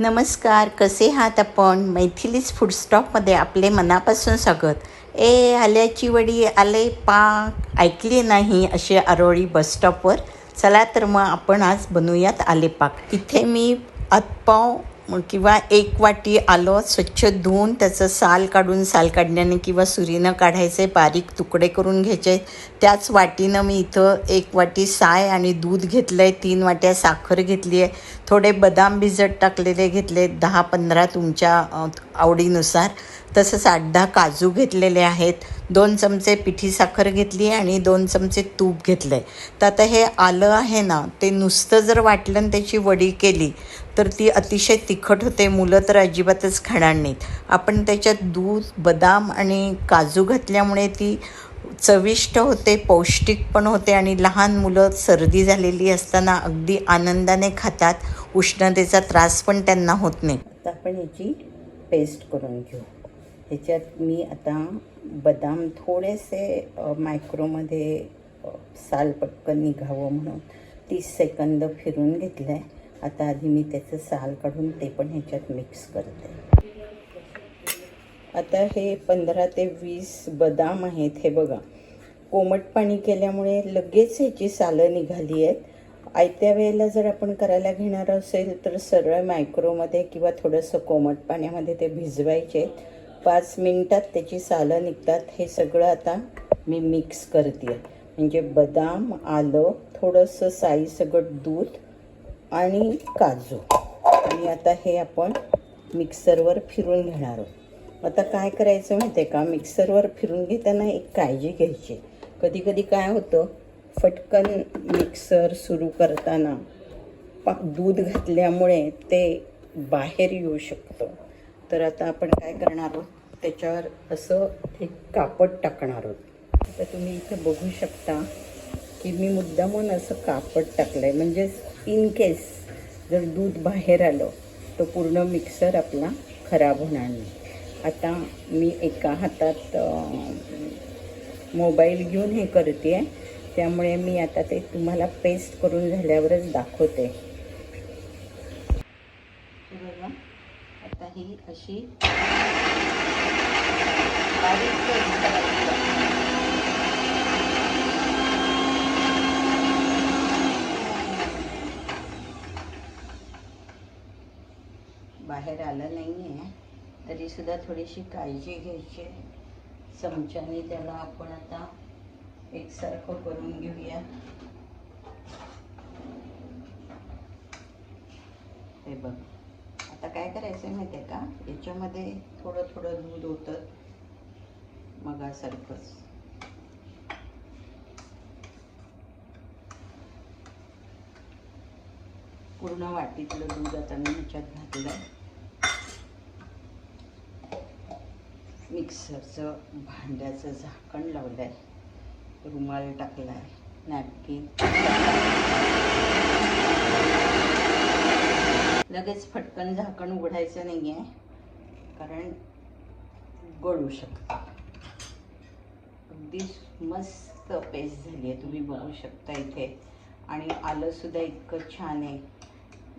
नमस्कार कसे आहात आपण? मैथिलीच फूडस्टॉपमध्ये आपले मनापासून स्वागत. ए आल्याची वडी आले पाक ऐकली नाही अशी आरोळी बसस्टॉपवर चला तर मग आपण आज बनवूयात आले पाक. इथे मी आतपाव किंवा एक वाटी आलं स्वच्छ धुवून त्याचं साल काढून साल काढण्याने किंवा सुरीनं काढायचे बारीक तुकडे करून घ्यायचे त्याच वाटीनं मी इथं एक वाटी साय आणि दूध घेतलं आहे तीन वाट्या साखर घेतली आहे. थोडे बदाम भिजत टाकलेले घेतले दहा पंधरा तुमच्या आवडीनुसार. तसंच आठ दहा काजू घेतलेले आहेत. दोन चमचे पिठी साखर घेतली आणि दोन चमचे तूप घेतलं आहे तर आता हे आलं आहे ना ते नुसतं जर वाटलं आणि त्याची वडी केली तर ती अतिशय तिखट होते मुलं तर अजिबातच खाणार नाहीत. आपण त्याच्यात दूध बदाम आणि काजू घातल्यामुळे ती चविष्ट होते पौष्टिक पण होते आणि लहान मुलं सर्दी झालेली असताना अगदी आनंदाने खातात उष्णतेचा त्रास पण त्यांना होत नाही. आता आपण याची पेस्ट करून घेऊ. ह्याच्यात मी आता बदाम थोडेसे मायक्रोमध्ये साल पटकन निघावं म्हणून तीस सेकंद फिरून घेतलं आहे आता आधी मी त्याचं साल काढून ते पण ह्याच्यात मिक्स करते. आता हे पंधरा ते वीस बदाम आहेत हे बघा. कोमट पाणी केल्यामुळे लगेच ह्याची सालं निघाली आहेत. आयत्या वेळेला जर आपण करायला घेणार असेल तर सरळ मायक्रोमध्ये किंवा थोडंसं कोमट पाण्यामध्ये ते भिजवायचे. पाच मिनटात त्याची सालं निघतात. हे सगळं आता मी मिक्स करते म्हणजे बदाम आलं थोडंसं साई सगळं दूध आणि काजू. आणि आता हे आपण मिक्सरवर फिरून घेणार आहोत. आता काय करायचं माहिती आहे का? मिक्सरवर फिरून घेताना एक काळजी घ्यायची. कधी कधी काय होतं? फटकन मिक्सर सुरू करताना पा दूध घातल्यामुळे ते बाहेर येऊ शकतं. तर आता आपण काय करणार आहोत? त्याच्यावर असं एक कापड टाकणार आहोत. आता तुम्ही इथे बघू शकता की मी मुद्दामून असं कापड टाकलं आहे म्हणजेच इन केस जर दूध बाहेर आलं तो पूर्ण मिक्सर आपला खराब होणार नाही. आता मी एका हातात मोबाईल घेऊन हे करते आहे त्यामुळे मी आता ते तुम्हाला पेस्ट करून झाल्यावरच दाखवते हे बघा नाही अशी बारीक करायची. बाहेर आलं नाही आहे तरीसुद्धा थोडीशी काळजी घ्यायची. आहे. चमच्याने त्याला आपण आता एकसारखं करून घेऊया. हे बघ. आता काय करायचं आहे माहिती आहे का? याच्यामध्ये थोडं थोडं दूध होतं मगासारखंच. पूर्ण वाटीतलं दूध आता मी ह्याच्यात घातलं मिक्सरचं भांड्याचं झाकण लावलं आहे रुमाल टाकला आहे नॅपकिन. लगेच फटकन झाकण उघडायचं नाही आहे कारण गळू शकता. अगदी मस्त पेस्ट झाली आहे. तुम्ही बघू शकता इथे. आणि आलंसुद्धा इतकं छान आहे.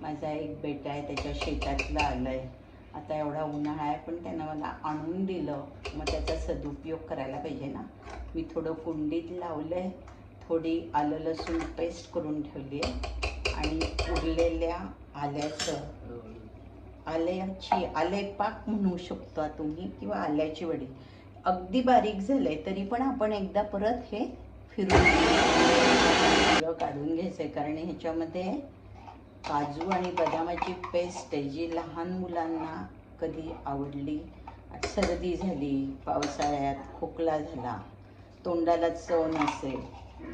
माझा एक बेटा आहे त्याच्या शेतातलं आलं आहे आता एवढा उन्हाळा आहे पण त्यानं मला आणून दिलं. मग त्याचा सदुपयोग करायला पाहिजे ना. मी थोडं कुंडीत लावलं आहे थोडी आलं लसूण पेस्ट करून ठेवली आहे. आणि उरलेल्या आल्याचं. आल्याची आलेपाक म्हणू शकता तुम्ही किंवा आल्याची वडी अगदी बारीक झालंय तरी पण आपण एकदा परत हे फिरून सगळं काढून घ्यायचंय कारण ह्याच्यामध्ये काजू आणि बदामाची पेस्ट आहे जी लहान मुलांना कधी आवडली. सर्दी झाली पावसाळ्यात खोकला झाला तोंडाला चव नसेल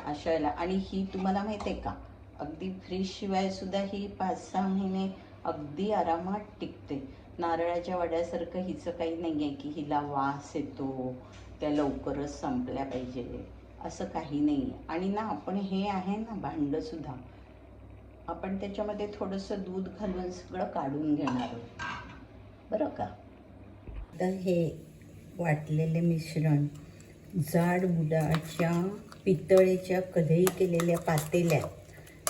अशा आणि ही तुम्हाला माहिती आहे का? अगदी फ्रीजशिवाय सुद्धा ही पाच सहा महिने अगदी आरामात टिकते. नारळाच्या वड्यासारखं हिचं काही नाही आहे की हिला वास येतो त्या लवकरच संपल्या पाहिजे असं काही नाही आहे आणि ना आपण हे आहे ना भांडंसुद्धा. आपण त्याच्यामध्ये थोडंसं दूध घालून सगळं काढून घेणार आहोत. बरं का? आता हे वाटलेले मिश्रण जाड बुडाच्या पितळेच्या कढई केलेल्या पातेल्या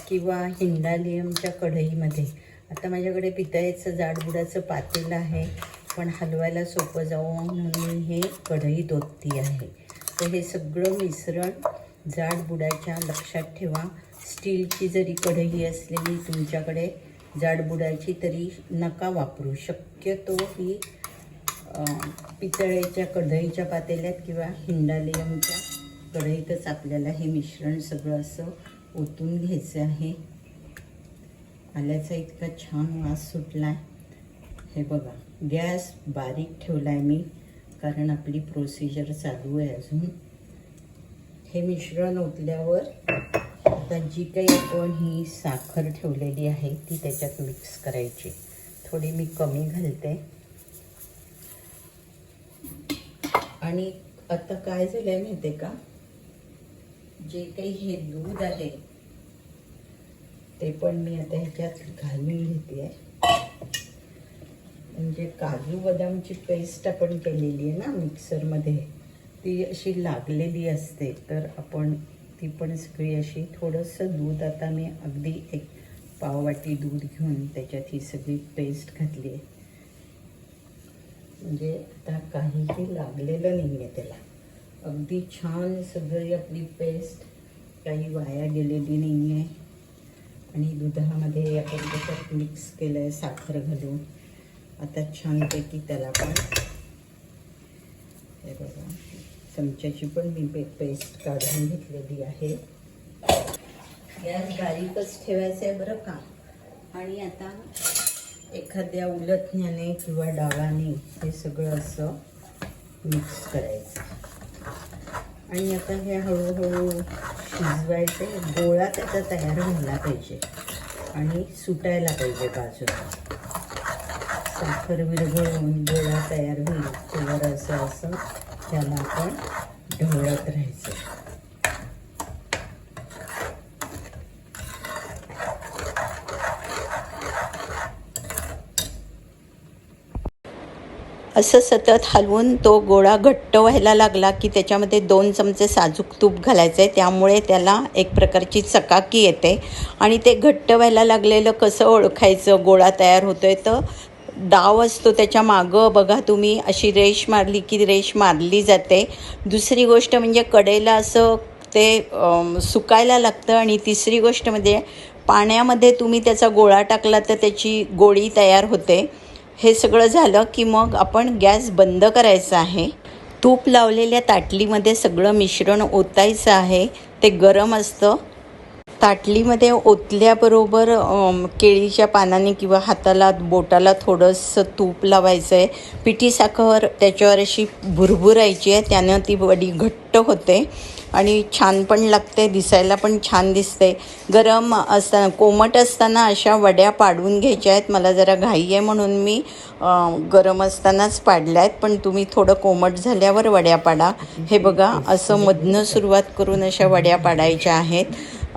किंवा हिंडालियमच्या कढईमध्ये. आता माझ्याकडे पितळेचं जाडबुडाचं पातेलं आहे पण हलवायला सोपं जावं म्हणून हे कढईत ओतती आहे. तर हे सगळं मिश्रण जाडबुडाच्या लक्षात ठेवा. स्टीलची जरी कढई असलेली तुमच्याकडे जाडबुडाची तरी नका वापरू. शक्यतो ही पितळेच्या कढईच्या पातेल्यात किंवा हिंडालियमच्या कढईतच आपल्याला हे मिश्रण सगळं असं ओतून घ्यायचं आहे. आल्याचा इतका छान वास सुटला आहे हे बघा गॅस बारीक ठेवला आहे मी कारण आपली प्रोसिजर चालू आहे अजून. हे मिश्रण ओतल्यावर आता जी काही आपण ही साखर ठेवलेली आहे ती त्याच्यात मिक्स करायची. थोडी मी कमी घालते. आणि आता काय झालं आहे माहिती आहे का? जे काही हे दूध आहे ते पण मी आता ह्याच्यात घालून घेते म्हणजे काजू बदामची पेस्ट आपण केलेली आहे ना मिक्सरमध्ये ती अशी लागलेली असते तर आपण ती पण सगळी अशी थोडंसं दूध आता मी अगदी एक पाववाटी दूध घेऊन त्याच्यात ही सगळी पेस्ट घातली आहे. म्हणजे आता काहीही लागलेलं नाही आहे त्याला. अगदी छान सगळी आपली पेस्ट काही वाया गेलेली नाही आहे आणि दुधामध्ये आपण त्याच्यात मिक्स केलं आहे साखर घालून. आता छानपैकी त्याला पण हे बघा चमच्याची पण मी पे पेस्ट काढून घेतलेली आहे. गॅस बारीकच ठेवायचं आहे बरं का. आणि आता एखाद्या उलटण्याने किंवा डावाने हे सगळं असं मिक्स करायचं. आणि आता हे हळूहळू शिजवायचे. गोळा त्याचा तयार व्हायला पाहिजे. आणि सुटायला पाहिजे बाजूला. साखर विरघळून गोळा तयार होईल. तेव्हा असं असं त्याला आपण ढवळत राहायचं. असं सतत हलवून तो गोळा घट्ट व्हायला लागला की त्याच्यामध्ये दोन चमचे साजूक तूप घालायचं आहे त्यामुळे त्याला एक प्रकारची चकाकी येते. आणि ते घट्ट व्हायला लागलेलं कसं ओळखायचं? गोळा तयार होतोय तर डाव असतो त्याच्या मागं. बघा तुम्ही अशी रेष मारली की रेष मारली जाते. दुसरी गोष्ट म्हणजे कडेला असं ते सुकायला लागतं आणि तिसरी गोष्ट म्हणजे पाण्यामध्ये तुम्ही त्याचा गोळा टाकला तर त्याची गोळी तयार होते. हे सगळं झालं की मग आपण गॅस बंद करायचा आहे. तूप लावलेल्या ताटलीमध्ये सगळं मिश्रण ओतायचं आहे. ते गरम असतं. ताटलीमध्ये ओतल्याबरोबर केळीच्या पानाने किंवा हाताला बोटाला थोडंसं तूप लावायचं आहे पिठी साखर त्याच्यावर अशी भुरभुरायची आहे. त्यानं ती वडी घट्ट होते. आणि छान पण लागते दिसायला पण छान दिसते. गरम असताना कोमट असताना अशा वड्या पाडून घ्यायच्या आहेत. मला जरा घाई आहे म्हणून मी गरम असतानाच पाडल्या आहेत पण तुम्ही थोडं कोमट झाल्यावर वड्या पाडा. हे बघा असं मधनं सुरुवात करून अशा वड्या पाडायच्या आहेत.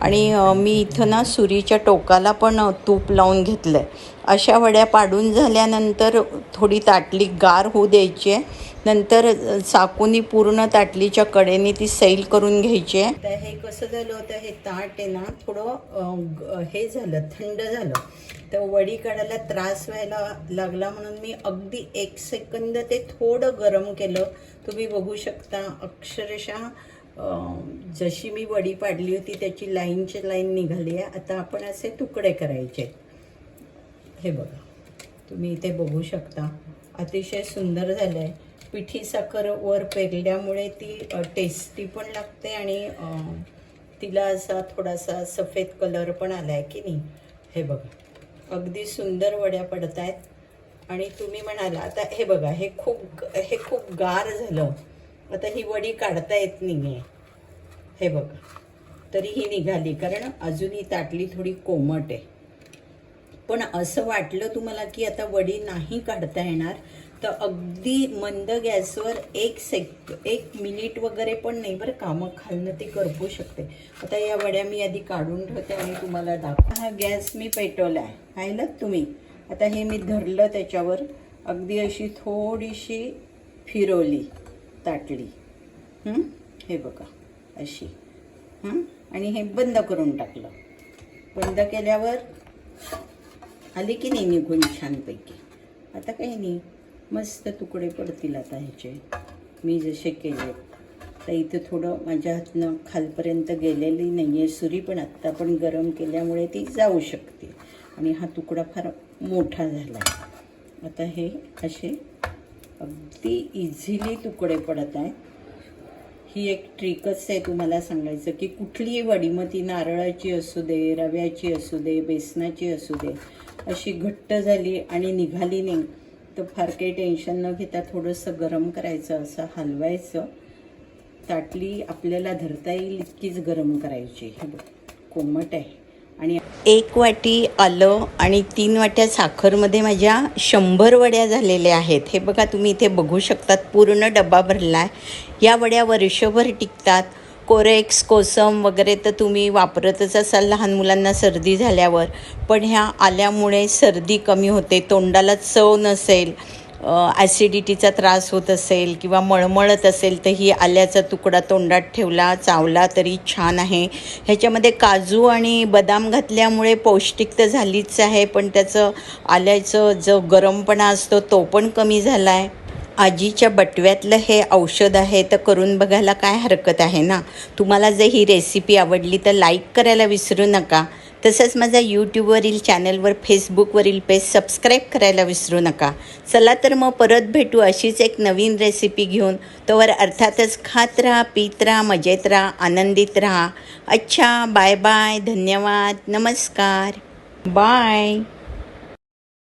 आणि मी इथं ना सुरीच्या टोकाला पण तूप लावून घेतलं आहे अशा वड्या पाडून झाल्यानंतर थोडी ताटली गार होऊ द्यायची आहे. नंतर चाकूनी पूर्ण ताटलीच्या कडेने ती सैल करून घ्यायची आहे. तर हे कसं झालं होतं हे ताट आहे ना थोडं हे झालं थंड झालं. तर वडी काढायला त्रास व्हायला लागला म्हणून मी अगदी एक सेकंद ते थोडं गरम केलं. तुम्ही बघू शकता अक्षरशः जशी मी वडी पाडली होती त्याची लाईनची लाईन निघाली आहे. आता आपण असे तुकडे करायचे हे बघा. तुम्ही इथे बघू शकता. अतिशय सुंदर झालं आहे पिठी साखर वर पेरल्यामुळे ती टेस्टी पण लागते आणि तिला असा थोडासा सफेद कलर पण आला आहे की नाही. हे बघा. अगदी सुंदर वड्या पडत आहेत आणि तुम्ही म्हणाला आता हे बघा हे खूप हे खूप गार झालं. आता ही वडी काढता येत नाही आहे हे बघा. तरी ही निघाली कारण अजून ही ताटली थोडी कोमट आहे. पण असं वाटलं तुम्हाला की आता वडी नाही काढता येणार? तर अगदी मंद गॅसवर एक सेक एक मिनिट वगैरे पण नाही बरं कामं खालनं ती करपू शकते. आता या वड्या मी आधी काढून ठेवते आणि तुम्हाला दाखव हा गॅस मी पेटवला आहे. पाहिलं तुम्ही? आता हे मी धरलं त्याच्यावर. अगदी अशी थोडीशी फिरवली. ताटली. हे? बघा अशी. हां? आणि हे बंद करून टाकलं. बंद केल्यावर आले की नाही निघून छानपैकी? आता काही नाही. मस्त तुकडे पडतील आता ह्याचे. मी जसे केले तर इथं थोडं माझ्या हातनं खालपर्यंत गेलेली नाही आहे सुरी पण आत्ता पण गरम केल्यामुळे ती जाऊ शकते. आणि हा तुकडा फार मोठा झाला आहे आता हे असे अगदी इझिली तुकडे पडत आहेत ही एक ट्रिकच आहे तुम्हाला सांगायचं की कुठलीही वडी मग ती नारळाची असू दे रव्याची असू दे बेसनाची असू दे अशी घट्ट झाली आणि निघाली नाही तर फार काही टेन्शन न घेता थोडंसं गरम करायचं असं हलवायचं. ताटली आपल्याला धरता येईल इतकीच गरम करायची. हे बघ कोमट आहे. आणि एक वाटी आलं आणि तीन वाट्या साखरमध्ये माझ्या शंभर वड्या झालेल्या आहेत. हे बघा तुम्ही इथे बघू शकतात पूर्ण डबा भरला आहे या वड्या वर्षभर टिकतात. कोरेक्स कोसम वगैरे तर तुम्ही वापरतच असाल लहान मुलांना सर्दी झाल्यावर. पण ह्या आल्यामुळे सर्दी कमी होते तोंडाला चव नसेल ॲसिडिटीचा त्रास होत असेल किंवा मळमळत असेल तर ही आल्याचा तुकडा तोंडात ठेवला चावला तरी छान आहे. ह्याच्यामध्ये काजू आणि बदाम घातल्यामुळे पौष्टिक तर झालीच आहे पण त्याचं आल्याचं जो गरमपणा असतो तो पण कमी झाला आहे आजीच्या बटव्यातलं हे औषध आहे तर करून बघायला काय हरकत आहे ना? तुम्हाला जर ही रेसिपी आवडली तर लाईक करायला विसरू नका. तसंच माझा यूट्यूबवरील चॅनलवर फेसबुकवरील पेज सबस्क्राईब करायला विसरू नका. चला तर मग परत भेटू अशीच एक नवीन रेसिपी घेऊन. तोवर अर्थातच खात राहा पीत राहा मजेत राहा आनंदित राहा. अच्छा बाय बाय धन्यवाद नमस्कार. बाय